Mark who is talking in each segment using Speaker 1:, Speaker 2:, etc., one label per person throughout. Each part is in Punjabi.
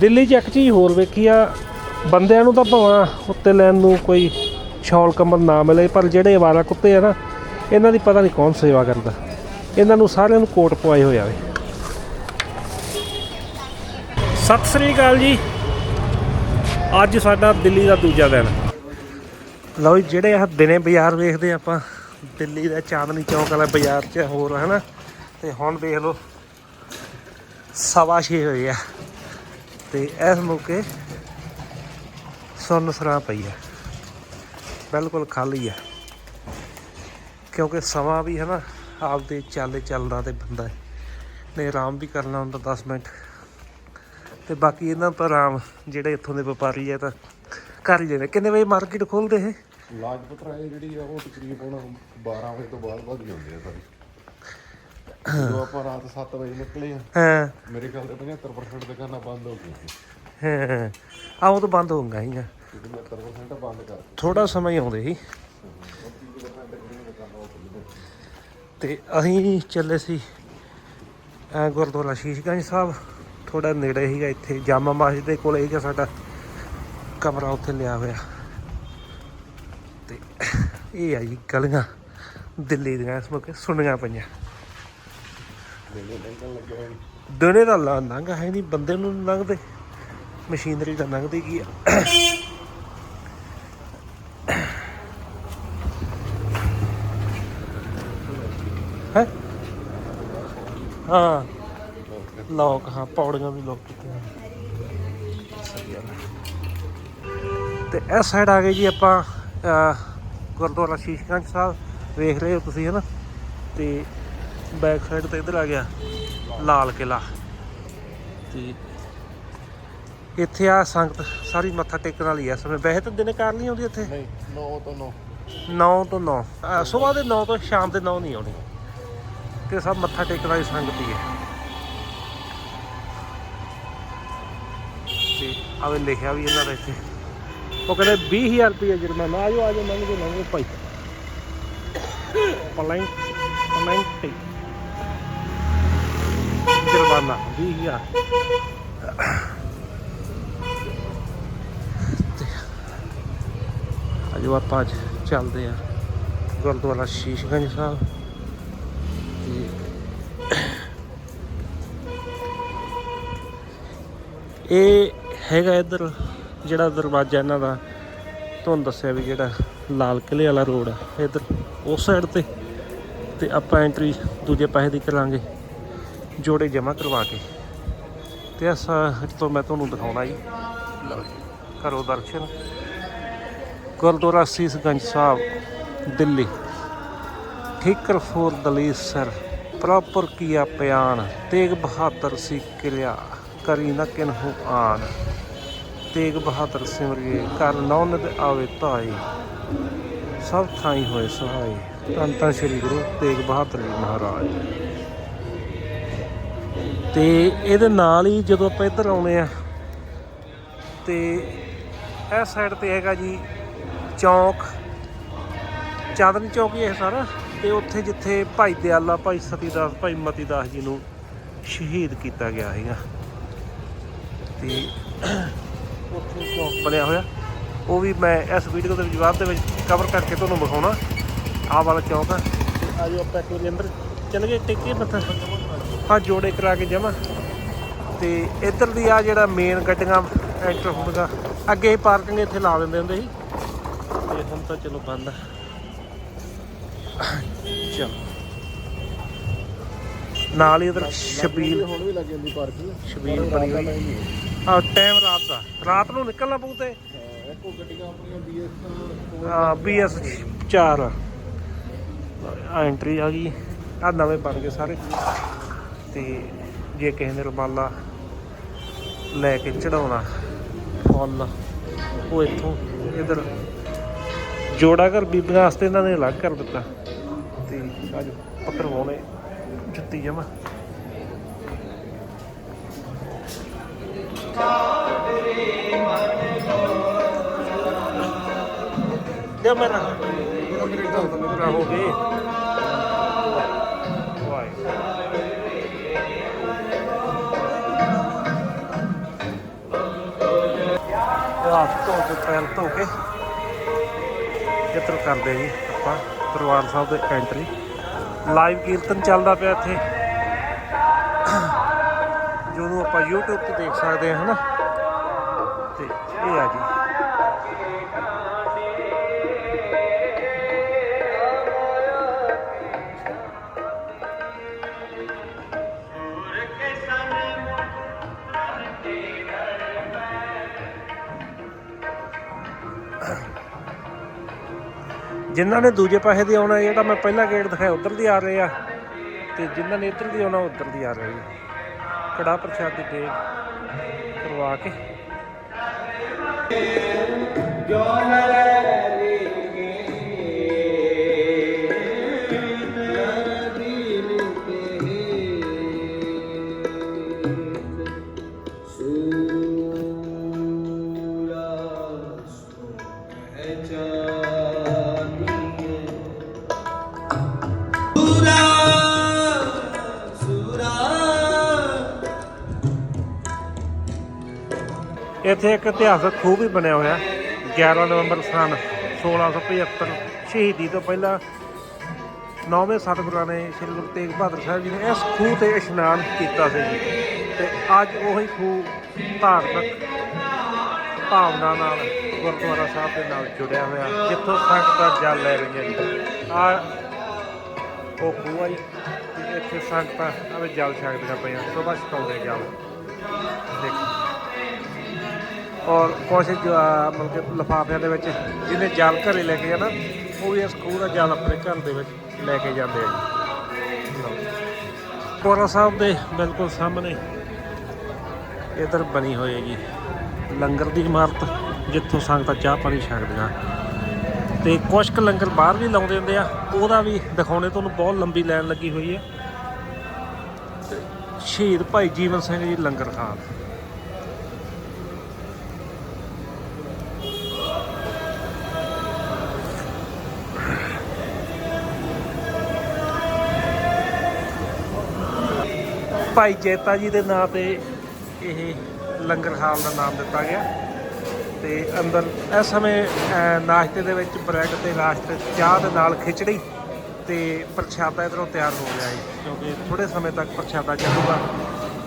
Speaker 1: ਦਿੱਲੀ 'ਚ ਇੱਕ ਚੀਜ਼ ਹੋਰ ਵੇਖੀ ਆ ਬੰਦਿਆਂ ਨੂੰ ਤਾਂ ਭਾਵੇਂ ਉੱਤੇ ਲੈਣ ਨੂੰ ਕੋਈ ਸ਼ੌਲ ਕੰਬਲ ਨਾ ਮਿਲੇ ਪਰ ਜਿਹੜੇ ਅਵਾਰਾ ਕੁੱਤੇ ਆ ਨਾ ਇਹਨਾਂ ਦੀ ਪਤਾ ਨਹੀਂ ਕੌਣ ਸੇਵਾ ਕਰਦਾ। ਇਹਨਾਂ ਨੂੰ ਸਾਰਿਆਂ ਨੂੰ ਕੋਟ ਪਵਾਏ ਹੋਏ ਆਵੇ ਸਤਿ ਸ੍ਰੀ ਅਕਾਲ ਜੀ। ਅੱਜ ਸਾਡਾ ਦਿੱਲੀ ਦਾ ਦੂਜਾ ਦਿਨ। ਲਓ ਜੀ, ਜਿਹੜੇ ਆ ਦਿਨੇ ਬਾਜ਼ਾਰ ਵੇਖਦੇ ਆਪਾਂ ਦਿੱਲੀ ਦਾ ਚਾਂਦਨੀ ਚੌਕ ਵਾਲਾ ਬਾਜ਼ਾਰ 'ਚ ਹੋਰ ਹਨਾ? ਤੇ ਹੁਣ ਵੇਖ ਲਓ ਸਵਾ ਛੇ ਹੋਏ ਆ। ਤੇ ਇਸ ਮੌਕੇ ਸੁੰਨ ਸਰਾਂ ਪਈ ਹੈ। ਬਿਲਕੁਲ ਖਾਲੀ ਹੈ। ਕਿਉਂਕਿ ਸਮਾਂ ਵੀ ਹੈ ਨਾ, ਆਪਦੇ ਚੱਲੇ ਚੱਲਦਾ ਤੇ ਬੰਦਾ ਨੇ ਆਰਾਮ ਵੀ ਕਰਨਾ ਹੁੰਦਾ 10 ਮਿੰਟ। ਤੇ ਬਾਕੀ ਇਹਨਾਂ ਤੋਂ ਆਰਾਮ, ਜਿਹੜੇ ਇੱਥੋਂ ਦੇ ਵਪਾਰੀ ਆ ਤਾਂ ਕਰ ਹੀ ਜਾਂਦੇ ਕਿੰਨੇ ਵਜੇ ਮਾਰਕੀਟ ਖੋਲਦੇ ਇਹ?
Speaker 2: ਲਾਜਪਤ ਰਾਏ ਜਿਹੜੀ ਆ, ਉਹ ਤਕਰੀਬਨ 12 ਵਜੇ ਤੋਂ ਬਾਅਦ ਬਾਅਦ ਹੀ ਆ ਸਾਰੀ। ਜਦੋਂ ਆਪਾਂ ਰਾਤ 7 ਵਜੇ ਨਿਕਲੇ ਆ
Speaker 1: ਹਾਂ।
Speaker 2: ਮੇਰੇ ਖਿਆਲ ਤੇ 75% ਦੁਕਾਨਾਂ ਬੰਦ ਹੋ ਗਈਆਂ ਸੀ।
Speaker 1: ਹਾਂ। ਆਹ ਉਹ ਤਾਂ ਬੰਦ ਹੋ ਗਈਆਂ ਸੀਗੀਆਂ
Speaker 2: 75% ਬੰਦ ਕਰ
Speaker 1: ਥੋੜਾ ਸਮਾਂ ਹੀ ਆਉਂਦੇ ਸੀ। ਤੇ ਅਸੀਂ ਚੱਲੇ ਸੀ ਐ ਗੁਰਦੁਆਰਾ ਸ਼ੀਸ਼ਗੰਜ ਸਾਹਿਬ। ਥੋੜਾ ਨੇੜੇ ਸੀਗਾ ਇੱਥੇ ਜਾਮਾ ਮਸਜਿਦ ਦੇ ਕੋਲ ਸੀਗਾ ਸਾਡਾ ਕਮਰਾ ਉੱਥੇ ਲਿਆ ਹੋਇਆ। ਤੇ ਇਹ ਆ ਜੀ ਗਲੀਆਂ ਦਿੱਲੀ ਦੀਆਂ ਇਸ ਮੌਕੇ ਸੁਣੀਆਂ ਪਈਆਂ।
Speaker 2: ਮੇਰੇ ਲੰਘਣ ਲੱਗੇ
Speaker 1: ਦਿਨੇ ਦਾ ਲੰਘ ਹੈ ਨਹੀਂ ਬੰਦੇ ਨੂੰ ਨੀ ਲੰਘਦੇ ਮਸ਼ੀਨਰੀ ਤਾਂ ਲੰਘਦੀ ਕੀ ਆ? ਹੈ? ਹਾਂ। ਲੋਕ ਹਾਂ ਪੌੜੀਆਂ ਵੀ ਲੋਕ ਕੀਤੀਆਂ। ਸਹੀ ਗੱਲ ਹੈ। ਤੇ ਇਸ ਸਾਈਡ ਆ ਗਏ ਜੀ ਆਪਾਂ ਅਹ, ਗੁਰਦੁਆਰਾ ਸ਼ੀਸ਼ਗੰਜ ਸਾਹਿਬ। ਵੇਖ ਰਹੇ ਹੋ ਤੁਸੀਂ ਹਨਾ? ਤੇ ਬੈਕ ਸਾਈਡ ਤੇ ਇੱਧਰ ਆ ਗਿਆ ਲਾਲ ਕਿਲਾ ਤੇ ਇੱਥੇ ਆ ਸੰਗਤ ਸਾਰੀ ਮੱਥਾ ਟੇਕਣ ਵਾਲੀ ਆ ਸਮੇਂ। ਵੈਸੇ ਤਾਂ ਦਿਨੇ ਕਾਰ ਨਹੀਂ ਆਉਂਦੀ ਇੱਥੇ?
Speaker 2: ਨਹੀਂ 9 ਤੋਂ 9
Speaker 1: 9 ਤੋਂ 9 ਸਵੇਰ ਦੇ 9 ਤੋਂ ਸ਼ਾਮ ਦੇ 9 ਨਹੀਂ ਆਉਣੀ। ਤੇ ਸਭ ਮੱਥਾ ਟੇਕਣ ਵਾਲੀ ਸੰਗਤ ਹੀ ਹੈ। ਤੇ ਆਵੇ ਲਿਖਿਆ ਵੀ ਇਹਨਾਂ ਦਾ ਇੱਥੇ। ਉਹ ਕਹਿੰਦੇ 20000 ਰੁਪਏ ਜੁਰਮਾਨਾ। ਆਜੋ ਆਜੋ ਲੰਘ ਜਾਓ ਲੰਘ ਭਾਈ। ਪਲਾਈ ਪਲਾਈ ਜੁਰਮਾਨਾ 20000 ਅਜੋ ਆਪਾਂ ਅੱਜ ਚੱਲਦੇ ਆ ਗੁਰਦੁਆਰਾ ਸ਼ੀਸ਼ਗੰਜ ਸਾਹਿਬ। ਤੇ ਇਹ ਹੈਗਾ ਇੱਧਰ, ਜਿਹੜਾ ਦਰਵਾਜ਼ਾ ਇਹਨਾਂ ਦਾ, ਤੁਹਾਨੂੰ ਦੱਸਿਆ ਵੀ ਜਿਹੜਾ ਲਾਲ ਕਿਲੇ ਵਾਲਾ ਰੋਡ ਆ, ਇੱਧਰ ਉਸ ਸਾਈਡ ਤੇ। ਤੇ ਆਪਾਂ ਐਂਟਰੀ ਦੂਜੇ ਪਾਸੇ ਦੀ ਕਰਾਂਗੇ। ਜੋੜੇ ਜਮ੍ਹਾਂ ਕਰਵਾ ਕੇ। ਤੇ ਇਸ ਤੋਂ ਮੈਂ ਤੁਹਾਨੂੰ ਦਿਖਾਉਣਾ ਜੀ। ਲਓ ਜੀ, ਕਰੋ ਦਰਸ਼ਨ। ਗੁਰਦੁਆਰਾ ਸੀਸਗੰਜ ਸਾਹਿਬ ਦਿੱਲੀ। ਠੀਕਰ ਫੋਰ ਦਲੀ ਸਰ ਪ੍ਰੋਪਰ ਕੀਆ ਪਿਆਨ ਤੇਗ ਬਹਾਦਰ ਸੀ ਕਿਰਿਆ ਕਰੀ ਨ ਕਿਨਹੂ ਆਨ। ਤੇਗ ਬਹਾਦਰ ਸਿਮਰਿਏ ਕਰ ਨੌਨਦ ਆਵੇ ਧਾਈ ਸਭ ਥਾਈ ਹੋਏ ਸਹਾਈ ਧੰਨ ਧੰਨ ਸ੍ਰੀ ਗੁਰੂ ਤੇਗ ਬਹਾਦਰ ਜੀ ਮਹਾਰਾਜ। ਤੇ ਇਹਦੇ ਨਾਲ ਹੀ ਜਦੋਂ ਆਪਾਂ ਇੱਧਰ ਆਉਨੇ ਆ ਤੇ ਇਸ ਸਾਈਡ ਤੇ ਹੈਗਾ ਜੀ ਚੌਂਕ, ਚਾਂਦਨੀ ਚੌਕ ਹੀ ਇਹ ਸਾਰਾ, ਤੇ ਉੱਥੇ ਜਿੱਥੇ ਭਾਈ ਦਿਆਲਾ, ਭਾਈ ਸਤੀਦਾਸ, ਭਾਈ ਮਤੀਦਾਸ ਜੀ ਨੂੰ ਸ਼ਹੀਦ ਕੀਤਾ ਗਿਆ ਹੈਗਾ ਤੇ ਉੱਥੇ ਚੌਂਕ ਬਣਿਆ ਹੋਇਆ। ਉਹ ਵੀ ਮੈਂ ਇਸ ਵੀਡੀਓ ਦੇ ਜਵਾਬ ਦੇ ਵਿੱਚ ਕਵਰ ਕਰਕੇ ਤੁਹਾਨੂੰ ਵਿਖਾਉਣਾ। ਆਹ ਵਾਲਾ ਚੌਕ ਆ। ਤੇ ਆਜੋ ਆਪਾਂ ਇੱਕ ਵਾਰੀ ਅੰਦਰ। ਚੱਲ ਗਏ, ਟਿੱਕੇ ਮੱਥਾ। ਹਾਂ ਜੋੜੇ ਕਰਾ ਕੇ ਜਮਾ ਤੇ ਇੱਧਰ ਦੀ ਆ ਜਿਹੜਾ ਮੇਨ ਗੱਡੀਆਂ ਐਂਟਰ ਹੁੰਦਾ ਅੱਗੇ ਪਾਰਕਿੰਗ ਇੱਥੇ ਲਾ ਦਿੰਦੇ ਹੁੰਦੇ ਸੀ। ਤੇ ਹੁਣ ਤਾਂ ਚਲੋ ਬੰਦ ਆ। ਚਲੋ। ਨਾਲ ਹੀ ਉਧਰ ਛਬੀਲ
Speaker 2: ਹੁਣ ਵੀ ਲੱਗ ਜਾਂਦੀ ਪਾਰਕਿੰਗ
Speaker 1: ਛਬੀਲ ਬਣੀ ਹੋਈ। ਆ ਟਾਈਮ ਰਾਤ ਦਾ। ਰਾਤ ਨੂੰ ਨਿਕਲਣਾ ਪਊ ਤੇ।
Speaker 2: ਇੱਕੋ ਗੱਡੀਆਂ ਆਪਣੀਆਂ ਬੀਐਸ
Speaker 1: ਆ ਬੀਐਸ 4 ਆ ਐਂਟਰੀ ਆ ਗਈ। ਆ ਨਵੇਂ ਬਣ ਗਏ ਸਾਰੇ। ਤੇ ਜੇ ਕਿਸੇ ਨੇ ਰੁਮਾਲਾ ਲੈ ਕੇ ਚੜਾਉਣਾ, ਫੁੱਲ, ਉਹ ਇੱਥੋਂ ਇਧਰ ਜੋੜਾ ਘਰ ਬੀਬੀਆਂ ਵਾਸਤੇ ਇਹਨਾਂ ਨੇ ਅਲੱਗ ਕਰ ਦਿੱਤਾ। ਤੇ ਅੱਜ ਪੱਤਰ ਪਾਉਣੇ ਜੁੱਤੀ ਜਮਾ ਦੇ ਮੇਰਾ ਪੂਰਾ ਹੋ ਗਏ। ਹੱਥ ਧੋ ਕੇ, ਪੈਰ ਧੋ ਕੇ ਇੱਧਰ ਕਰਦੇ ਜੀ ਆਪਾਂ ਦਰਬਾਰ ਸਾਹਿਬ ਦੇ ਐਂਟਰੀ ਲਾਈਵ ਕੀਰਤਨ ਚੱਲਦਾ ਪਿਆ ਇੱਥੇ। ਜਿਹਨੂੰ ਆਪਾਂ YouTube ਤੇ ਦੇਖ ਸਕਦੇ ਹਾਂ ਹਨਾ, ਤੇ ਇਹ ਆ ਜੀ। ਜਿਨ੍ਹਾਂ ਨੇ ਦੂਜੇ ਪਾਸੇ ਦੀ ਆਉਣਾ ਜਿਹੜਾ ਮੈਂ ਪਹਿਲਾ ਗੇਟ ਦਿਖਾਇਆ, ਉਧਰ ਦੀ ਆ ਰਹੇ ਆ। ਤੇ ਜਿਨ੍ਹਾਂ ਨੇ ਇੱਧਰ ਦੀ ਆਉਣਾ, ਉਧਰ ਦੀ ਆ ਰਹੇ ਆ। ਕੜਾ ਪ੍ਰਸ਼ਾਦ ਦੀ ਟੇਕ ਕਰਵਾ ਕੇ। ਇੱਥੇ ਇੱਕ ਇਤਿਹਾਸਕ ਖੂਹ ਵੀ ਬਣਿਆ ਹੋਇਆ 11 ਨਵੰਬਰ ਸਨ 1675 ਸ਼ਹੀਦੀ ਤੋਂ ਪਹਿਲਾਂ ਨੌਵੇਂ ਸਤਿਗੁਰਾਂ ਨੇ ਸ੍ਰੀ ਗੁਰੂ ਤੇਗ ਬਹਾਦਰ ਸਾਹਿਬ ਜੀ ਨੇ ਇਸ ਖੂਹ ਤੇ ਇਸ਼ਨਾਨ ਕੀਤਾ ਸੀ ਜੀ। ਤੇ ਅੱਜ ਉਹੀ ਖੂਹ ਧਾਰਮਿਕ ਭਾਵਨਾ ਨਾਲ ਗੁਰਦੁਆਰਾ ਸਾਹਿਬ ਦੇ ਨਾਲ ਜੁੜਿਆ ਹੋਇਆ, ਜਿੱਥੋਂ ਸੰਗਤਾਂ ਜਲ ਲੈ ਰਹੀਆਂ ਜੀ। ਆ ਉਹ ਖੂਹ ਆ ਜੀ ਇੱਥੇ ਸੰਗਤਾਂ ਆਵੇ ਜਲ ਛਕਦੀਆਂ ਪਈਆਂ, ਸੁਬਹ ਛਕਾਉਂਦੇ ਜਲ। ਔਰ ਕੁਛ ਜੋ ਮਤਲਬ ਕਿ ਲਿਫਾਫਿਆਂ ਦੇ ਵਿੱਚ ਜਿਹਨੇ ਜਲ ਘਰੇ ਲੈ ਕੇ ਜਾਣਾ, ਉਹ ਵੀ ਇਸ ਖੂਹ ਦਾ ਜਲ ਆਪਣੇ ਘਰ ਦੇ ਵਿੱਚ ਲੈ ਕੇ ਜਾਂਦੇ ਆ ਜੀ। ਲਓ। ਸਾਹਿਬ ਦੇ ਬਿਲਕੁਲ ਸਾਹਮਣੇ ਇਧਰ ਬਣੀ ਹੋਏਗੀ ਲੰਗਰ ਦੀ ਇਮਾਰਤ, ਜਿੱਥੋਂ ਸੰਗਤਾਂ ਚਾਹ ਪਾਣੀ ਛਕਦੀਆਂ। ਤੇ ਕੁਛ ਕੁ ਲੰਗਰ ਬਾਹਰ ਵੀ ਲਾਉਂਦੇ ਹੁੰਦੇ ਆ, ਉਹਦਾ ਵੀ ਦਿਖਾਉਣੇ, ਤੁਹਾਨੂੰ ਬਹੁਤ ਲੰਬੀ ਲਾਈਨ ਲੱਗੀ ਹੋਈ ਹੈ। ਤੇ ਸ਼ਹੀਦ ਭਾਈ ਜੀਵਨ ਸਿੰਘ ਜੀ ਲੰਗਰ ਖਾਨ ਭਾਈ ਜੇਤਾ ਜੀ ਦੇ ਨਾਂ ਤੇ ਇਹ ਲੰਗਰ ਹਾਲ ਦਾ ਨਾਮ ਦਿੱਤਾ ਗਿਆ। ਤੇ ਅੰਦਰ ਇਸ ਸਮੇਂ ਨਾਸ਼ਤੇ ਦੇ ਵਿੱਚ ਬ੍ਰੈਡ ਤੇ ਨਾਸ਼ਤੇ ਚਾਹ ਦੇ ਨਾਲ ਖਿਚੜੀ ਤੇ ਪ੍ਰਸ਼ਾਦਾ ਇਧਰੋਂ ਤਿਆਰ ਹੋ ਗਿਆ ਹੈ ਕਿਉਂਕਿ ਥੋੜੇ ਸਮੇਂ ਤੱਕ ਪ੍ਰਸ਼ਾਦਾ ਚੱਲੂਗਾ।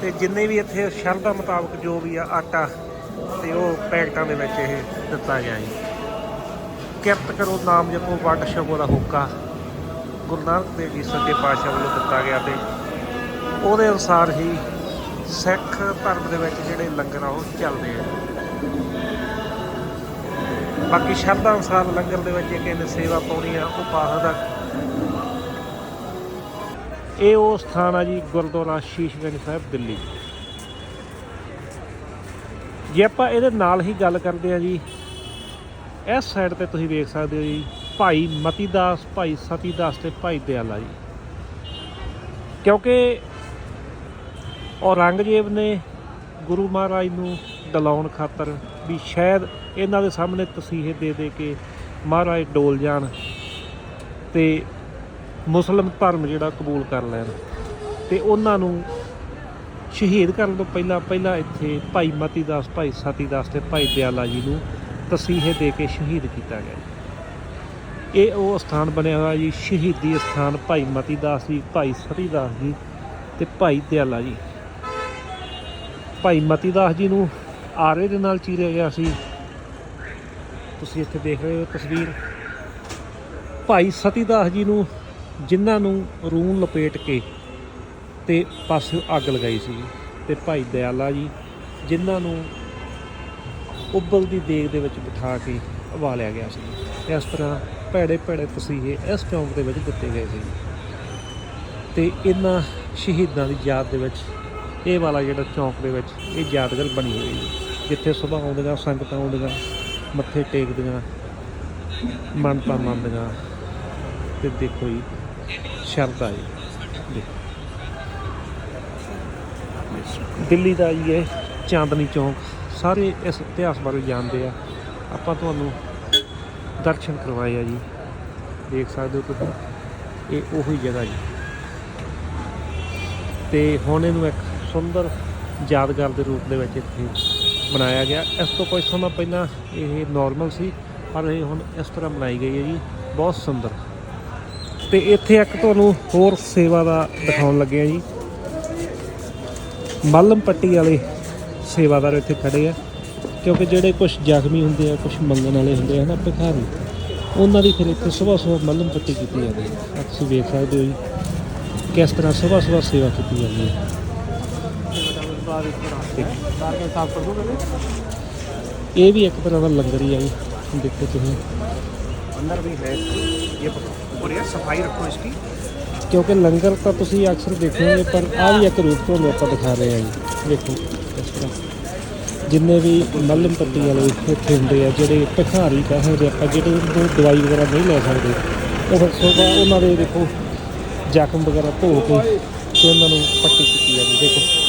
Speaker 1: ਤੇ ਜਿੰਨੇ ਵੀ ਇੱਥੇ ਸ਼ਰਧਾ ਮੁਤਾਬਕ ਜੋ ਵੀ ਆ ਆਟਾ, ਤੇ ਉਹ ਪੈਕਟਾਂ ਦੇ ਵਿੱਚ ਇਹ ਦਿੱਤਾ ਗਿਆ ਹੈ ਕਿਰਤ ਕਰੋ ਨਾਮ ਜਪੋ, ਵੱਡ ਸ਼ਬੋ ਦਾ ਹੁੱਕਾ। ਗੁਰੂ ਨਾਨਕ ਦੇਵ ਜੀ ਸੱਚੇ ਪਾਤਸ਼ਾਹ ਵੱਲੋਂ ਦਿੱਤਾ ਗਿਆ ਤੇ ਉਹਦੇ ਅਨੁਸਾਰ ਹੀ ਸਿੱਖ ਧਰਮ ਦੇ ਵਿੱਚ ਜਿਹੜੇ ਲੰਗਰ ਆ, ਉਹ ਚੱਲਦੇ ਆ। ਬਾਕੀ ਸ਼ਰਧਾ ਅਨੁਸਾਰ ਲੰਗਰ ਦੇ ਵਿੱਚ ਕਿਸੇ ਨੇ ਸੇਵਾ ਪਾਉਣੀ ਆ, ਉਹ ਪਾ ਸਕਦਾ ਇਹ ਉਹ ਸਥਾਨ ਆ ਜੀ, ਗੁਰਦੁਆਰਾ ਸ਼ੀਸ਼ਗੰਜ ਸਾਹਿਬ, ਦਿੱਲੀ। ਜੇ ਆਪਾਂ ਇਹਦੇ ਨਾਲ ਹੀ ਗੱਲ ਕਰਦੇ ਆ ਜੀ, ਇਸ ਸਾਈਡ ਤੇ ਤੁਸੀਂ ਵੇਖ ਸਕਦੇ ਹੋ ਜੀ, ਭਾਈ ਮਤੀਦਾਸ, ਭਾਈ ਸਤੀਦਾਸ ਤੇ ਭਾਈ ਦਿਆਲਾ ਜੀ। ਕਿਉਂਕਿ ਔਰੰਗਜ਼ੇਬ ਨੇ ਗੁਰੂ ਮਹਾਰਾਜ ਨੂੰ ਡਲਾਉਣ ਖਾਤਰ ਵੀ ਸ਼ਾਇਦ ਇਹਨਾਂ ਦੇ ਸਾਹਮਣੇ ਤਸੀਹੇ ਦੇ ਦੇ ਕੇ ਮਹਾਰਾਜ ਡੋਲ ਜਾਣ ਤੇ ਮੁਸਲਮ ਧਰਮ ਜਿਹੜਾ ਕਬੂਲ ਕਰ ਲੈਣ ਤੇ ਉਹਨਾਂ ਨੂੰ ਸ਼ਹੀਦ ਕਰਨ ਤੋਂ ਪਹਿਲਾਂ ਪਹਿਲਾਂ ਇੱਥੇ ਭਾਈ ਮਤੀ ਦਾਸ ਭਾਈ ਸਤੀ ਦਾਸ ਤੇ ਭਾਈ ਦਿਆਲਾ ਜੀ ਨੂੰ ਤਸੀਹੇ ਦੇ ਕੇ ਸ਼ਹੀਦ ਕੀਤਾ ਗਿਆ ਇਹ ਉਹ ਸਥਾਨ ਬਣਿਆ ਹੋਇਆ ਜੀ, ਸ਼ਹੀਦੀ ਸਥਾਨ ਭਾਈ ਮਤੀ ਦਾਸ ਜੀ, ਭਾਈ ਸਤੀ ਦਾਸ ਜੀ ਤੇ ਭਾਈ ਦਿਆਲਾ ਜੀ। ਭਾਈ ਮਤੀ ਦਾਸ ਜੀ ਨੂੰ ਆਰੇ ਦੇ ਨਾਲ ਚੀਰਿਆ ਗਿਆ ਸੀ। ਤੁਸੀਂ ਇੱਥੇ ਦੇਖ ਰਹੇ ਹੋ ਤਸਵੀਰ। ਭਾਈ ਸਤੀ ਦਾਸ ਜੀ ਨੂੰ ਜਿਨ੍ਹਾਂ ਨੂੰ ਰੂਨ ਲਪੇਟ ਕੇ ਤੇ ਪਾਸੇ ਅੱਗ ਲਗਾਈ ਸੀ ਤੇ ਭਾਈ ਦਿਆਲਾ ਜੀ ਜਿਨ੍ਹਾਂ ਨੂੰ ਉਬਲਦੀ ਦੇਗ ਦੇ ਵਿੱਚ ਬਿਠਾ ਕੇ ਉਬਾਲਿਆ ਗਿਆ ਸੀ। ਇਸ ਤਰ੍ਹਾਂ ਭੈੜੇ ਭੈੜੇ ਤਸੀਹੇ ਇਸ ਚੌਂਕ ਦੇ ਵਿੱਚ ਦਿੱਤੇ ਗਏ ਸੀ। ਤੇ ਇਹਨਾਂ ਸ਼ਹੀਦਾਂ ਦੀ ਯਾਦ ਦੇ ਵਿੱਚ ਇਹ ਵਾਲਾ ਜਿਹੜਾ ਚੌਂਕ ਦੇ ਵਿੱਚ ਇਹ ਯਾਦਗਾਰ ਬਣੀ ਹੋਈ ਹੈ। ਜਿੱਥੇ ਸੁਬਾਹ ਆਉਂਦੀਆਂ, ਸੰਗਤਾਂ ਆਉਂਦੀਆਂ, ਮੱਥੇ ਟੇਕਦੀਆਂ ਮਨਤਾ ਮੰਨਦੀਆਂ। ਤੇ ਦੇਖੋ ਜੀ, ਸ਼ਰਧਾ ਜੀ। ਦੇਖੋ। ਦਿੱਲੀ ਦਾ ਜੀ ਇਹ ਚਾਂਦਨੀ ਚੌਂਕ, ਸਾਰੇ ਇਸ ਇਤਿਹਾਸ ਬਾਰੇ ਜਾਣਦੇ ਆ। ਆਪਾਂ ਤੁਹਾਨੂੰ ਦਰਸ਼ਨ ਕਰਵਾਏ ਆ ਜੀ। ਦੇਖ ਸਕਦੇ ਹੋ ਤੁਸੀਂ, ਇਹ ਉਹੀ ਜਗ੍ਹਾ ਜੀ। ਤੇ ਹੁਣ ਇਹਨੂੰ ਇੱਕ ਸੁੰਦਰ ਯਾਦਗਾਰ ਦੇ ਰੂਪ ਦੇ ਵਿੱਚ ਇੱਥੇ ਬਣਾਇਆ ਗਿਆ। ਇਸ ਤੋਂ ਕੁਝ ਸਮਾਂ ਪਹਿਲਾਂ ਇਹ ਨਾਰਮਲ ਸੀ, ਪਰ ਇਹ ਹੁਣ ਇਸ ਤਰ੍ਹਾਂ ਬਣਾਈ ਗਈ ਹੈ ਜੀ। ਬਹੁਤ ਸੁੰਦਰ। ਤੇ ਇੱਥੇ ਇੱਕ ਤੁਹਾਨੂੰ ਹੋਰ ਸੇਵਾ ਦਾ ਦਿਖਾਉਣ ਲੱਗੇ ਆ ਜੀ। ਮੱਲਮ ਪੱਟੀ ਵਾਲੇ ਸੇਵਾਦਾਰ ਇੱਥੇ ਖੜੇ ਆ, ਕਿਉਂਕਿ ਜਿਹੜੇ ਕੁਝ ਜ਼ਖਮੀ ਹੁੰਦੇ ਆ ਕੁਝ ਮੰਗਣ ਵਾਲੇ ਹੁੰਦੇ ਆ ਨਾ ਭਿਖਾਰੀ, ਉਹਨਾਂ ਦੀ ਫਿਰ ਇੱਥੇ ਸਵੇਰ ਸਵੇਰ ਮੱਲਮ ਪੱਟੀ ਕੀਤੀ ਜਾਂਦੀ ਹੈ। ਤੁਸੀਂ ਵੇਖ ਸਕਦੇ ਹੋ ਜੀ, ਕਿਸ ਤਰ੍ਹਾਂ ਸਵੇਰ ਸਵੇਰ ਸੇਵਾ ਕੀਤੀ ਜਾਂਦੀ ਹੈ। ਇਹ ਵੀ ਇੱਕ ਤਰ੍ਹਾਂ ਦਾ ਲੰਗਰ ਹੀ ਆ ਜੀ ਦੇਖੋ ਤੁਸੀਂ
Speaker 3: अंदर भी है ये बढ़िया सफाई रखो इसकी
Speaker 1: ਕਿਉਂਕਿ ਲੰਗਰ ਤਾਂ ਤੁਸੀਂ ਅਕਸਰ ਦੇਖੋਗੇ ਪਰ ਆ ਵੀ ਇੱਕ ਰੂਪ ਤੁਹਾਨੂੰ ਆਪਾਂ ਦਿਖਾ ਰਹੇ ਹਾਂ ਜੀ ਦੇਖੋ ਇਸ ਤਰ੍ਹਾਂ ਜਿੰਨੇ ਵੀ ਮੱਲਮ ਪੱਟੀ ਵਾਲੇ ਇੱਥੇ ਹੁੰਦੇ ਆ ਜਿਹੜੇ ਭਿਖਾਰੀ ਕਹਿੰਦੇ ਆਪਾਂ ਜਿਹੜੇ ਨੂੰ ਦਵਾਈ ਵਗੈਰਾ ਨਹੀਂ ਲੈ ਸਕਦੇ ਉਹ ਫਿਰ ਸੋਭਾ ਉਹਨਾਂ ਦੇ ਦੇਖੋ ਜ਼ਖਮ ਵਗੈਰਾ ਧੋ ਕੇ ਤੇ ਉਹਨਾਂ ਨੂੰ ਪੱਟੀ ਕੀਤੀ ਜਾਂਦੀ ਦੇਖੋ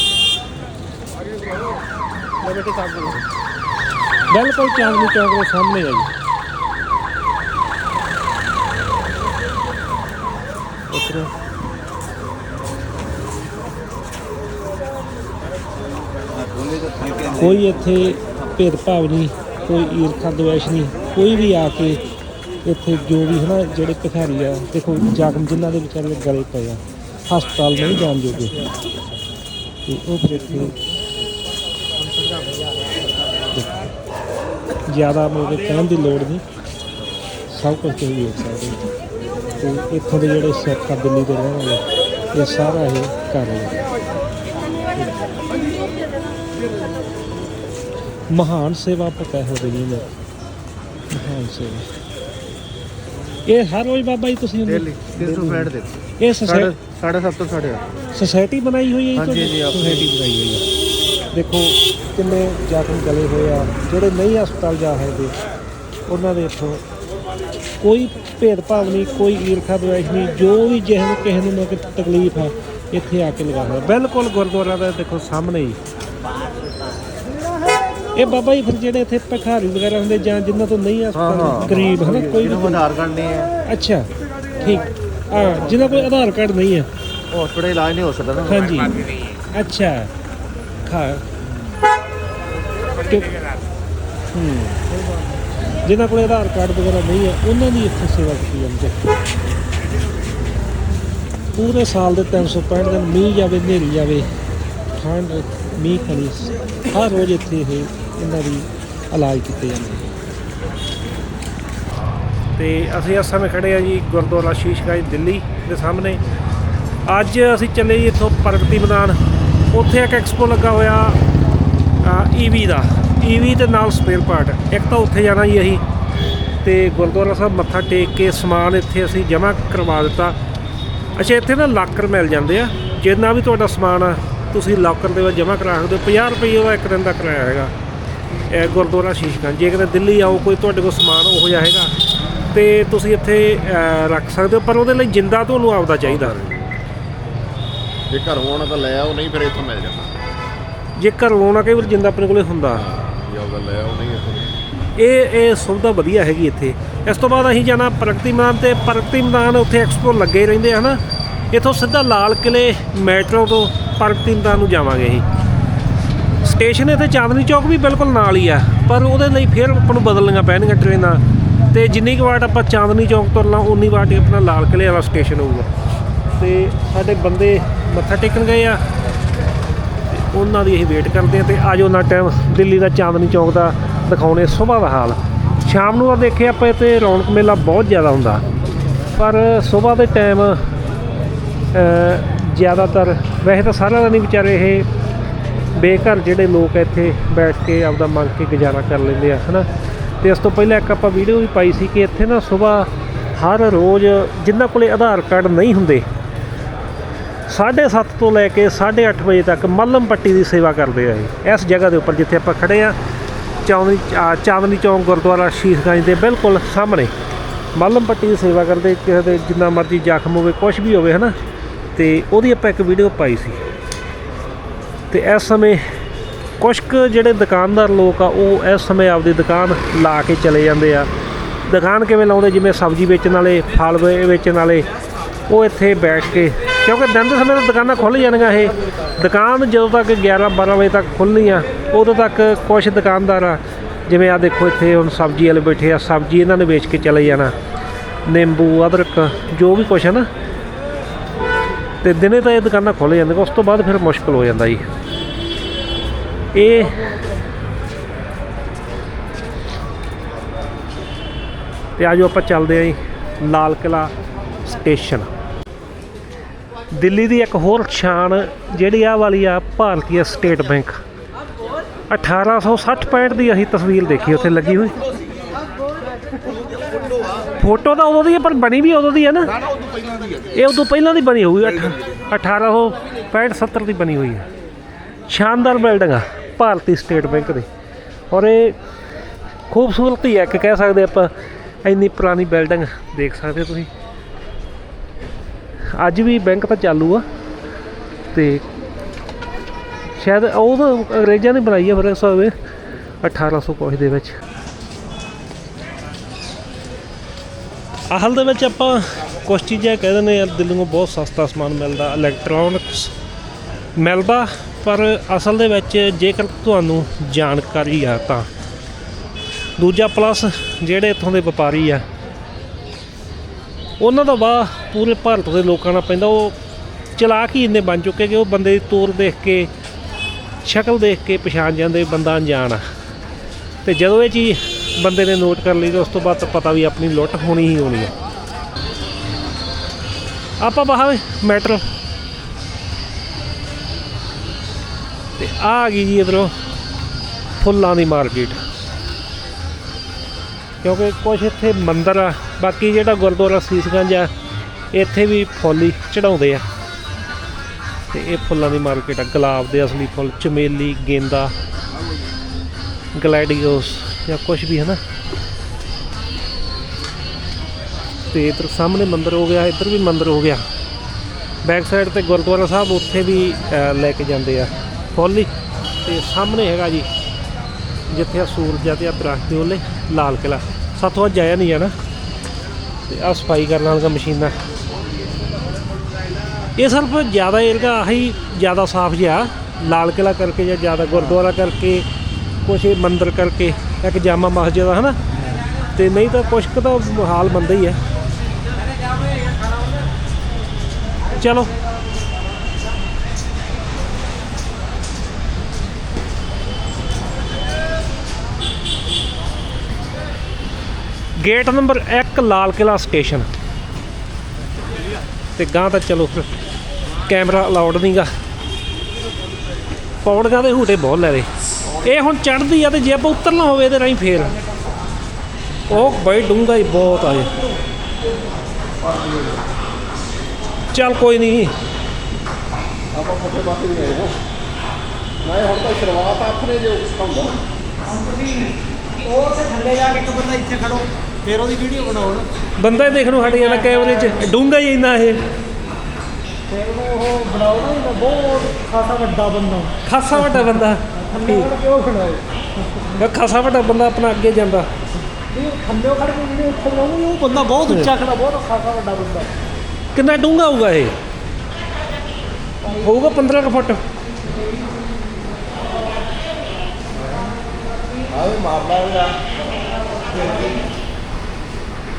Speaker 1: ਬਿਲਕੁਲ ਚਾਂਦਨੀ ਚੌਕ ਦੇ ਸਾਹਮਣੇ ਆ ਜੀ। ਉੱਤਰ ਕੋਈ ਇੱਥੇ ਭੇਦਭਾਵ ਨਹੀਂ, ਕੋਈ ਈਰਖਾ ਦਵੇਸ਼ ਨਹੀਂ, ਕੋਈ ਵੀ ਆ ਕੇ ਇੱਥੇ ਜੋ ਵੀ ਹੈ ਨਾ ਜਿਹੜੇ ਭਿਖਾਰੀ ਆ, ਦੇਖੋ ਜ਼ਖਮ ਜਿਨ੍ਹਾਂ ਦੇ ਵਿਚਾਰੇ ਗਲੇ ਪਏ ਆ, ਹਸਪਤਾਲ ਨਹੀਂ ਜਾਣ ਜੋਗੇ। ਤੇ ਉਹ ਫਿਰ ਇੱਥੇ ਜ਼ਿਆਦਾ ਮਤਲਬ ਕਿ ਕਹਿਣ ਦੀ ਲੋੜ ਨਹੀਂ। ਸਭ ਕੁਝ ਤੁਸੀਂ ਵੇਖ ਸਕਦੇ ਹੋ। ਤੇ ਇੱਥੋਂ ਦੇ ਜਿਹੜੇ ਸਿੱਖ ਦਿੱਲੀ ਦੇ ਰਹਿਣ ਵਾਲੇ ਇਹ ਸਾਰਾ ਇਹ ਕਰ ਰਹੇ ਮਹਾਨ ਸੇਵਾ ਪਤਾ ਹੋ ਰਹੀ ਹੈ ਮਹਾਨ ਸੇਵਾ। ਇਹ ਹਰ ਰੋਜ਼ ਬਾਬਾ ਜੀ ਤੁਸੀਂ ਇਹ ਸੋਸਾਇਟੀ ਬਣਾਈ ਹੋਈ ਹੈ ਜੀ
Speaker 3: ਜੀ
Speaker 1: ਸੋਸਾਇਟੀ ਬਣਾਈ ਹੋਈ ਹੈ। ਦੇਖੋ ਕਿੰਨੇ ਜ਼ਖਮ ਗਲੇ ਹੋਏ ਆ ਜਿਹੜੇ ਨਹੀਂ ਹਸਪਤਾਲ ਜਾ ਸਕਦੇ ਉਹਨਾਂ ਦੇ ਇੱਥੋਂ ਕੋਈ ਭੇਦਭਾਵ ਨਹੀਂ ਕੋਈ ਈਰਖਾ ਦੁਆਇਸ਼ ਨਹੀਂ ਜੋ ਵੀ ਜਿਹਨ ਕਿਸੇ ਨੂੰ ਨਾ ਕਿ ਤਕਲੀਫ ਹੈ ਇੱਥੇ ਆ ਕੇ ਲਗਾਉਣਾ ਬਿਲਕੁਲ ਗੁਰਦੁਆਰਾ ਦਾ ਦੇਖੋ ਸਾਹਮਣੇ ਹੀ। ਇਹ ਬਾਬਾ ਜੀ ਫਿਰ ਜਿਹੜੇ ਇੱਥੇ ਭਖਾਰੀ ਵਗੈਰਾ ਹੁੰਦੇ ਜਾਂ ਜਿਨ੍ਹਾਂ ਤੋਂ ਨਹੀਂ ਹਸਪਤਾਲ ਗਰੀਬ ਹਨਾ ਕੋਈ ਵੀ
Speaker 3: ਆਧਾਰ ਕਾਰਡ ਨਹੀਂ ਹੈ।
Speaker 1: ਅੱਛਾ ਠੀਕ। ਹਾਂ ਜਿਨ੍ਹਾਂ ਕੋਲ ਆਧਾਰ ਕਾਰਡ ਨਹੀਂ ਹੈ।
Speaker 3: ਹਸਪਤਾਲ ਇਲਾਜ ਨਹੀਂ ਹੋ ਸਕਦਾ ਨਾ।
Speaker 1: ਹਾਂਜੀ। ਅੱਛਾ। ਖਾ ਕਿ- ਹੂੰ। ਜਿਨ੍ਹਾਂ ਕੋਲ ਆਧਾਰ ਕਾਰਡ ਵਗੈਰਾ ਨਹੀਂ ਹੈ, ਉਹਨਾਂ ਦੀ ਇੱਥੇ ਸੇਵਾ ਕੀਤੀ ਜਾਂਦੀ ਹੈ। ਪੂਰੇ ਸਾਲ ਦੇ 365 ਦਿਨ ਮੀਂਹ ਜਾਵੇ, ਹਨੇਰੀ ਜਾਵੇ, ਠੰਡ, ਮੀਂਹ ਕਣੀ ਹਰ ਰੋਜ਼ ਇੱਥੇ ਇਹ ਇਹਨਾਂ ਦੀ ਇਲਾਜ ਕੀਤੇ ਜਾਂਦੇ ਤੇ ਅਸੀਂ ਇਸ ਸਮੇਂ ਖੜੇ ਆ ਜੀ ਗੁਰਦੁਆਰਾ ਸ਼ੀਸ਼ਗੰਜ ਦਿੱਲੀ ਦੇ ਸਾਹਮਣੇ। ਅੱਜ ਅਸੀਂ ਚੱਲੇ ਜੀ ਇੱਥੋਂ ਪ੍ਰਗਤੀ ਮੈਦਾਨ। ਉੱਥੇ ਇੱਕ ਐਕਸਪੋ ਲੱਗਾ ਹੋਇਆ ਈਵੀ ਦਾ। ਈਵੀ ਦੇ ਨਾਲ ਸਪੇਅਰ ਪਾਰਟ ਇੱਕ ਤਾਂ ਉੱਥੇ ਜਾਣਾ ਜੀ ਅਸੀਂ। ਤੇ ਗੁਰਦੁਆਰਾ ਸਾਹਿਬ ਮੱਥਾ ਟੇਕ ਕੇ ਸਮਾਨ ਇੱਥੇ ਅਸੀਂ ਜਮ੍ਹਾਂ ਕਰਵਾ ਦਿੱਤਾ। ਅੱਛਾ, ਇੱਥੇ ਨਾ ਲਾਕਰ ਮਿਲ ਜਾਂਦੇ ਆ। ਜਿੰਨਾ ਵੀ ਤੁਹਾਡਾ ਸਮਾਨ ਆ, ਤੁਸੀਂ ਲਾਕਰ ਦੇ ਵਿੱਚ ਜਮ੍ਹਾਂ ਕਰਾ ਸਕਦੇ ਹੋ। 50 ਰੁਪਏ ਦਾ ਇੱਕ ਦਿਨ ਦਾ ਕਿਰਾਇਆ ਹੈਗਾ। ਇਹ ਗੁਰਦੁਆਰਾ ਸ਼ੀਸ਼ਗੰਜ ਜੇ ਕਿਤੇ ਦਿੱਲੀ ਆਓ, ਕੋਈ ਤੁਹਾਡੇ ਕੋਲ ਸਮਾਨ ਉਹ ਜਿਹਾ ਹੈਗਾ। ਤੇ ਤੁਸੀਂ ਇੱਥੇ ਰੱਖ ਸਕਦੇ ਹੋ। ਪਰ ਉਹਦੇ ਲਈ ਜਿੰਦਾ ਤੁਹਾਨੂੰ ਆਪਦਾ ਚਾਹੀਦਾ।
Speaker 2: ਜੇ ਘਰੋਂ ਆਉਣਾ ਤਾਂ ਲੈ ਆਓ ਨਹੀਂ ਫਿਰ ਇੱਥੋਂ ਮਿਲ ਜਾਂਦਾ।
Speaker 1: ਜੇ ਘਰੋਂ ਆਉਣਾ ਕਈ ਵਾਰ ਜਿੰਦਾ ਆਪਣੇ ਕੋਲੇ ਹੁੰਦਾ।
Speaker 2: ਜੇ ਆਪਦਾ ਲੈ ਆਓ ਨਹੀਂ ਇੱਥੋਂ।
Speaker 1: ਇਹ ਇਹ ਸੁਵਿਧਾ ਵਧੀਆ ਹੈਗੀ ਇੱਥੇ। ਇਸ ਤੋਂ ਬਾਅਦ ਅਸੀਂ ਜਾਣਾ ਪ੍ਰਗਤੀ ਮੈਦਾਨ ਤੇ ਪ੍ਰਗਤੀ ਮੈਦਾਨ ਉੱਥੇ ਐਕਸਪੋ ਲੱਗੇ ਰਹਿੰਦੇ ਆ ਹਨਾ? ਇੱਥੋਂ ਸਿੱਧਾ ਲਾਲ ਕਿਲੇ ਮੈਟਰੋ ਤੋਂ ਪ੍ਰਗਤੀ ਮੈਦਾਨ ਨੂੰ ਜਾਵਾਂਗੇ ਅਸੀਂ। ਸਟੇਸ਼ਨ ਇੱਥੇ ਚਾਂਦਨੀ ਚੌਕ ਵੀ ਬਿਲਕੁਲ ਨਾਲ ਹੀ ਆ ਪਰ ਉਹਦੇ ਲਈ ਫਿਰ ਆਪਾਂ ਨੂੰ ਬਦਲਣੀਆਂ ਪੈਣਗੀਆਂ ਟ੍ਰੇਨਾਂ। ਤੇ ਜਿੰਨੀ ਕੁ ਵਾਟ ਆਪਾਂ ਚਾਂਦਨੀ ਚੌਕ ਤੁਰਨਾ ਉਨੀ ਵਾਟ ਹੀ ਆਪਣਾ ਲਾਲ ਕਿਲੇ ਵਾਲਾ ਸਟੇਸ਼ਨ ਹੋਊਗਾ। ਤੇ ਸਾਡੇ ਬੰਦੇ ਮੱਥਾ ਟੇਕਣ ਗਏ ਆ ਤੇ ਉਹਨਾਂ ਦੀ ਅਸੀਂ ਵੇਟ ਕਰਦੇ ਆ ਤੇ ਅੱਜ ਉਹਨਾਂ ਟਾਈਮ ਦਿੱਲੀ ਦਾ ਚਾਂਦਨੀ ਚੌਕ ਦਾ ਦਿਖਾਉਣੇ ਸਵੇਰ ਦਾ ਹਾਲ। ਸ਼ਾਮ ਨੂੰ ਆ ਦੇਖੇ ਆਪਾਂ ਇੱਥੇ ਰੌਣਕ ਮੇਲਾ ਬਹੁਤ ਜ਼ਿਆਦਾ ਹੁੰਦਾ। ਪਰ ਸਵੇਰ ਦੇ ਟਾਈਮ ਜ਼ਿਆਦਾਤਰ, ਵੈਸੇ ਤਾਂ ਸਾਰਿਆਂ ਦਾ ਨਹੀਂ ਵਿਚਾਰੇ ਇਹ ਬੇਘਰ ਜਿਹੜੇ ਲੋਕ ਇੱਥੇ ਬੈਠ ਕੇ ਆਪਦਾ ਮੰਗ ਕੇ ਗੁਜ਼ਾਰਾ ਕਰ ਲੈਂਦੇ ਆ, ਹਨਾ? ਤੇ ਇਸ ਤੋਂ ਪਹਿਲਾਂ ਇੱਕ ਆਪਾਂ ਵੀਡੀਓ ਵੀ ਪਾਈ ਸੀ ਕਿ ਇੱਥੇ ਨਾ ਸਵੇਰ ਹਰ ਰੋਜ਼ ਜਿਨ੍ਹਾਂ ਕੋਲੇ ਆਧਾਰ ਕਾਰਡ ਨਹੀਂ ਹੁੰਦੇ 7:30 ਤੋਂ ਲੈ ਕੇ 8:30 ਵਜੇ ਤੱਕ ਮੱਲਮ ਪੱਟੀ ਦੀ ਸੇਵਾ ਕਰਦੇ ਆ ਇਹ। ਇਸ ਜਗ੍ਹਾ ਦੇ ਉੱਪਰ ਜਿੱਥੇ ਆਪਾਂ ਖੜੇ ਆ, ਚਾਂਦਨੀ ਚਾਂਦਨੀ ਚੌਂਕ ਗੁਰਦੁਆਰਾ ਸ਼ੀਸ਼ਗੰਜ ਦੇ ਬਿਲਕੁਲ ਸਾਹਮਣੇ। ਮੱਲਮ ਪੱਟੀ ਦੀ ਸੇਵਾ ਕਰਦੇ, ਕਿਸੇ ਦੇ ਜਿੰਨਾ ਮਰਜ਼ੀ ਜ਼ਖਮ ਹੋਵੇ ਕੁਝ ਵੀ ਹੋਵੇ, ਹਨਾ? ਤੇ ਉਹਦੀ ਆਪਾਂ ਇੱਕ ਵੀਡੀਓ ਪਾਈ ਸੀ। ਤੇ ਇਸ ਸਮੇਂ ਕੁਝ ਕੁ ਜਿਹੜੇ ਦੁਕਾਨਦਾਰ ਲੋਕ ਆ, ਉਹ ਇਸ ਸਮੇਂ ਆਪਦੀ ਦੁਕਾਨ ਲਾ ਕੇ ਚਲੇ ਜਾਂਦੇ ਆ। ਦੁਕਾਨ ਕਿਵੇਂ ਲਾਉਂਦੇ? ਜਿਵੇਂ ਸਬਜ਼ੀ ਵੇਚਣ ਵਾਲੇ, ਫਲ ਵੇਚਣ ਵਾਲੇ, ਉਹ ਇੱਥੇ ਬੈਠ ਕੇ ਕਿਉਂਕਿ ਦਿਨ ਦੇ ਸਮੇਂ ਤਾਂ ਦੁਕਾਨਾਂ ਖੁੱਲ੍ਹ ਜਾਣਗੀਆਂ ਇਹ। ਦੁਕਾਨ ਜਦੋਂ ਤੱਕ 11 12 ਵਜੇ ਤੱਕ ਖੁੱਲ੍ਹਣੀਆਂ, ਉਦੋਂ ਤੱਕ ਕੁਝ ਦੁਕਾਨਦਾਰ ਆ ਜਿਵੇਂ ਆ ਦੇਖੋ ਇੱਥੇ ਹੁਣ ਸਬਜ਼ੀ ਵਾਲੇ ਬੈਠੇ ਆ, ਸਬਜ਼ੀ ਇਹਨਾਂ ਨੇ ਵੇਚ ਕੇ ਚਲੇ ਜਾਣਾ। ਨਿੰਬੂ, ਅਦਰਕ, ਜੋ ਵੀ ਕੁਛ ਹੈ ਨਾ। ਤੇ ਦਿਨੇ ਤਾਂ ਇਹ ਦੁਕਾਨਾਂ ਖੁੱਲ੍ਹ ਜਾਂਦੀਆਂ, ਉਸ ਤੋਂ ਬਾਅਦ ਫਿਰ ਮੁਸ਼ਕਲ ਹੋ ਜਾਂਦਾ ਜੀ। ਇਹ ਤੇ ਆਜੋ ਆਪਾਂ ਚੱਲਦੇ ਆਂ ਜੀ, ਲਾਲ ਕਿਲਾ ਸਟੇਸ਼ਨ। ਦਿੱਲੀ ਦੀ ਇੱਕ ਹੋਰ ਸ਼ਾਨ, ਜਿਹੜੀ ਆ ਵਾਲੀ ਆ, ਭਾਰਤੀ ਸਟੇਟ ਬੈਂਕ। 1860 ਦੀ ਅਸੀਂ ਤਸਵੀਰ ਦੇਖੀ, ਉੱਥੇ ਲੱਗੀ ਹੋਈ। ਫੋਟੋ ਤਾਂ ਉਦੋਂ ਦੀ ਹੈ ਪਰ ਬਣੀ ਵੀ ਉਦੋਂ ਦੀ ਹੈ ਨਾ। ਇਹ ਉਦੋਂ ਪਹਿਲਾਂ ਦੀ ਬਣੀ ਹੋਈ 1865 70 ਦੀ ਬਣੀ ਹੋਈ ਹੈ ਸ਼ਾਨਦਾਰ ਬਿਲਡਿੰਗ ਆ, ਭਾਰਤੀ ਸਟੇਟ ਬੈਂਕ ਦੀ। ਔਰ ਇਹ ਖੂਬਸੂਰਤੀ ਹੈ ਕਿ ਕਹਿ ਸਕਦੇ ਆਪਾਂ, ਇੰਨੀ ਪੁਰਾਣੀ ਬਿਲਡਿੰਗ ਦੇਖ ਸਕਦੇ ਹੋ ਤੁਸੀਂ। ਅੱਜ ਵੀ ਬੈਂਕ ਤਾਂ ਚਾਲੂ ਆ ਤੇ ਸ਼ਾਇਦ ਉਹ ਤਾਂ ਅੰਗਰੇਜ਼ਾਂ ਨੇ ਬਣਾਈ ਹੈ ਫਿਰ ਇਸ ਵੇਲੇ 1800 ਕੁਛ ਦੇ ਵਿੱਚ। ਅਸਲ ਦੇ ਵਿੱਚ ਆਪਾਂ ਕੁਛ ਚੀਜ਼ਾਂ ਕਹਿ ਦਿੰਦੇ ਆ ਨੂੰ ਬਹੁਤ ਸਸਤਾ ਸਮਾਨ ਮਿਲਦਾ ਇਲੈਕਟ੍ਰੋਨਿਕਸ ਮਿਲਦਾ, ਪਰ ਅਸਲ ਦੇ ਵਿੱਚ ਜੇਕਰ ਤੁਹਾਨੂੰ ਜਾਣਕਾਰੀ ਆ ਤਾਂ ਦੂਜਾ ਪਲੱਸ ਜਿਹੜੇ ਇੱਥੋਂ ਦੇ ਵਪਾਰੀ ਆ ਉਹਨਾਂ ਦਾ ਵਾਹ ਪੂਰੇ ਭਾਰਤ ਦੇ ਲੋਕਾਂ ਨਾਲ ਪੈਂਦਾ। ਉਹ ਚਲਾਕ ਹੀ ਇੰਨੇ ਬਣ ਚੁੱਕੇ ਕਿ ਉਹ ਬੰਦੇ ਦੀ ਤੋਰ ਦੇਖ ਕੇ, ਸ਼ਕਲ ਦੇਖ ਕੇ ਪਛਾਣ ਜਾਂਦੇ ਵੀ ਬੰਦਾ ਅਣਜਾਣ ਆ। ਤੇ ਜਦੋਂ ਇਹ ਚੀਜ਼ ਬੰਦੇ ਨੇ ਨੋਟ ਕਰ ਲਈ ਤੇ ਉਸ ਤੋਂ ਬਾਅਦ ਤਾਂ ਪਤਾ ਵੀ ਆਪਣੀ ਲੁੱਟ ਹੋਣੀ ਹੀ ਹੋਣੀ ਆ। ਆਪਾਂ ਬਾਹਰ ਮੈਟਰੋ ਤੇ ਆ ਆ ਗਈ ਜੀ ਇਧਰੋਂ ਫੁੱਲਾਂ ਦੀ ਮਾਰਕੀਟ। ਕਿਉਂਕਿ ਕੁਝ ਇੱਥੇ ਮੰਦਰ ਆ। ਬਾਕੀ ਜਿਹੜਾ ਗੁਰਦੁਆਰਾ ਸੀਸਗੰਜ ਆ, ਇੱਥੇ ਵੀ ਫੁੱਲ ਹੀ ਚੜਾਉਂਦੇ ਆ। ਤੇ ਇਹ ਫੁੱਲਾਂ ਦੀ ਮਾਰਕੀਟ ਆ, ਗੁਲਾਬ ਦੇ ਅਸਲੀ ਫੁੱਲ, ਚਮੇਲੀ, ਗੇਂਦਾ, ਗਲੈਡੀਓਸ ਜਾਂ ਕੁਝ ਵੀ ਹੈ ਨਾ ਤੇ ਇਧਰ ਸਾਹਮਣੇ ਮੰਦਿਰ ਹੋ ਗਿਆ, ਇੱਧਰ ਵੀ ਮੰਦਿਰ ਹੋ ਗਿਆ। ਬੈਕ ਸਾਈਡ ਤੇ ਗੁਰਦੁਆਰਾ ਸਾਹਿਬ, ਉੱਥੇ ਵੀ ਲੈ ਕੇ ਜਾਂਦੇ ਆ ਫੁੱਲ ਹੀ। ਤੇ ਸਾਹਮਣੇ ਹੈਗਾ ਜੀ, ਜਿੱਥੇ ਆ ਸੂਰਜ ਆ ਤੇ ਆ ਦਰਖਤ ਦੇ ਉਹਲੇ, ਲਾਲ ਕਿਲਾ ਸਾਥੋਂ ਜਾਇਆ ਨਹੀਂ ਜਾਣਾ ਤੇ ਆ ਸਫ਼ਾਈ ਕਰਨ ਵਾਲੀਆਂ ਮਸ਼ੀਨਾਂ। ਇਹ ਸਿਰਫ ਜ਼ਿਆਦਾ ਏਰੀਆ ਆਹੀ ਜ਼ਿਆਦਾ ਸਾਫ਼ ਜਿਹਾ, ਲਾਲ ਕਿਲਾ ਕਰਕੇ ਜਾਂ ਜ਼ਿਆਦਾ ਗੁਰਦੁਆਰਾ ਕਰਕੇ, ਕੁਛ ਇਹ ਮੰਦਿਰ ਕਰਕੇ, ਇੱਕ ਜਾਮਾ ਮਸਜਿਦ ਹੈ ਨਾ ਤੇ ਨਹੀਂ ਤਾਂ ਕੁਛ ਕੁ ਤਾਂ ਹਾਲ ਮੰਦਾ ਹੀ ਹੈ। ਚਲੋ। Gate number 1 Lal Qila station. ਤੇ ਗਾਂ ਤਾਂ ਚਲੋ ਫਿਰ ਕੈਮਰਾ ਅਲਾਉਡ ਨਹੀਂਗਾ ਪੌੜੀਆਂ ਦੇ ਹੂਟੇ ਬਹੁਤ ਲੈ ਰਹੇ। ਇਹ ਹੁਣ ਚੜ੍ਹਦੀ ਆ ਤੇ ਜੇ ਆਪਾਂ ਉਤਰਨਾ ਹੋਵੇ ਤੇ ਰਾਹੀਂ ਫੇਰ। ਉਹ ਬਈ ਡੂੰਗਾ ਹੀ ਬਹੁਤ ਆਏ ਚੱਲ ਕੋਈ ਨਹੀਂ
Speaker 2: ਆਪਾਂ ਪੁੱਠੇ ਪਾਸੇ ਵੀ ਗਏ ਹਾਂ। ਨਹੀਂ ਹੁਣ ਤਾਂ ਸ਼ੁਰੂਆਤ ਆਪਣੇ ਜੋ ਹੁੰਦਾ
Speaker 3: ਉਹ ਤੇ ਥੱਲੇ ਜਾ ਕੇ ਇੱਕ ਬੰਦਾ ਇੱਥੇ ਖੜੋ। ਫਿਰ ਉਹਦੀ ਵੀਡੀਓ ਬਣਾਓ ਨਾ
Speaker 1: ਬੰਦਾ ਹੀ ਦੇਖ ਨੂੰ ਹਟ ਜਾਣਾ ਕੈਮਰੇ 'ਚ। ਡੂੰਗਾ ਹੀ ਇੰਨਾ ਇਹ।
Speaker 3: ਤੇ ਉਹਨੂੰ ਉਹ ਬਣਾਓ ਨਾ ਇਹਦਾ ਬਹੁਤ ਖਾਸਾ ਵੱਡਾ ਬੰਦਾ।
Speaker 1: ਖਾਸਾ ਵੱਡਾ ਬੰਦਾ। ਖਾਸਾ ਵੱਡਾ ਆਪਣਾ ਅੱਗੇ ਜਾਂਦਾ।
Speaker 3: ਇਹ ਥੱਲੇ ਖੜ ਕੇ ਜਿਹੜੇ ਉੱਥੇ ਬਣਾਉਂਗੇ ਉਹ ਬੰਦਾ ਬਹੁਤ ਉੱਚਾ ਖੜਾ ਬਹੁਤ ਖਾਸਾ ਵੱਡਾ ਬੰਦਾ।
Speaker 1: ਕਿੰਨਾ ਡੂੰਗਾ ਹੋਊਗਾ ਇਹ? ਹੋਊਗਾ 15 ਕੁ ਫੁੱਟ।
Speaker 2: ਆਵੇ ਮਾਰਦਾ ਹੋਇਆ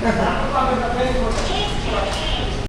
Speaker 2: Gracias.